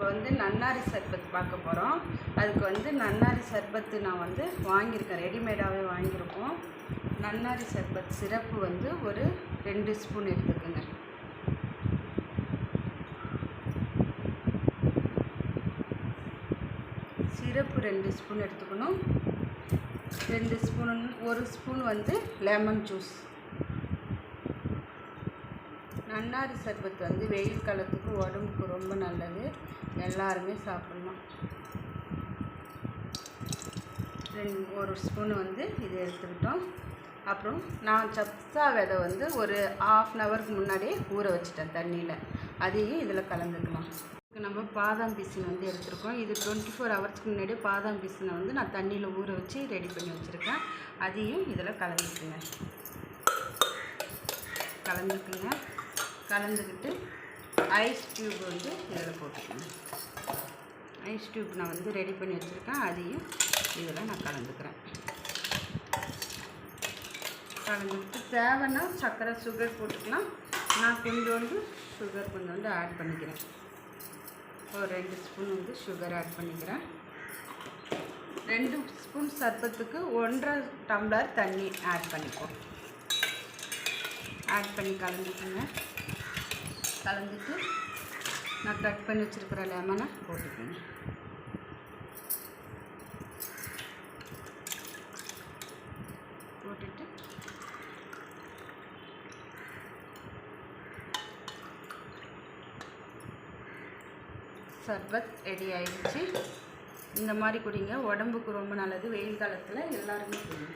இப்போ வந்து நன்னாரி சர்பத் பார்க்க போகிறோம் அதுக்கு வந்து நன்னாரி சர்பத்து நான் வந்து வாங்கியிருக்கேன். ரெடிமேடாகவே வாங்கியிருக்கோம். நன்னாரி சர்பத் சிரப்பு வந்து ஒரு ரெண்டு ஸ்பூன் எடுத்துக்கோங்க. சிரப்பு ரெண்டு ஸ்பூன் எடுத்துக்கணும். ரெண்டு ஸ்பூன் ஒரு ஸ்பூன் வந்து லெமன் ஜூஸ். நன்னாரி சர்பத் வந்து வெயில் காலத்துக்கு உடம்புக்கு ரொம்ப நல்லது. எல்லாருமே சாப்பிட்லாம் ரெண்டு ஒரு ஸ்பூன் வந்து இது எடுத்துக்கிட்டோம். அப்புறம் நான் சப்ஸா விதை வந்து ஒரு ஆஃப் அன் ஹவருக்கு முன்னாடியே ஊற வச்சிட்டேன் தண்ணியில். அதையும் இதில் கலந்துக்கலாம். நம்ம பாதாம் பீசன் வந்து எடுத்திருக்கோம். இது டுவெண்ட்டி ஃபோர் ஹவர்ஸ்க்கு முன்னாடியே பாதாம் பீசனை வந்து நான் தண்ணியில் ஊற வச்சு ரெடி பண்ணி வச்சுருக்கேன். அதையும் இதில் கலந்துக்குங்க. கலந்துக்குங்க. கலந்துக்கிட்டு ஐஸ் டியூப் வந்து இதில் போட்டுக்கணும். ஐஸ் டியூப் நான் வந்து ரெடி பண்ணி வச்சுருக்கேன். அதையும் இதில் நான் கலந்துக்கிறேன். கலந்துக்கிட்டு தேவைன்னா சர்க்கரை சுகர் போட்டுக்கலாம். நான் கொஞ்சோண்டு சுகர் கொஞ்சோண்டு ஆட் பண்ணிக்கிறேன். ஒரு ரெண்டு ஸ்பூன் வந்து சுகர் ஆட் பண்ணிக்கிறேன். ரெண்டு ஸ்பூன் சர்பத்துக்கு ஒன்றரை டம்ளர் தண்ணி ஆட் பண்ணிப்போம். ஆட் பண்ணி கலந்துக்கோங்க. கலந்துட்டு நான் கட் பண்ணி வச்சுருக்கிற லெமனை போட்டுக்கோங்க. போட்டுட்டு சர்பத் ரெடி ஆயிடுச்சு. இந்த மாதிரி குடிங்க. உடம்புக்கு ரொம்ப நல்லது. வெயில் காலத்தில் எல்லாருமே குடிங்க.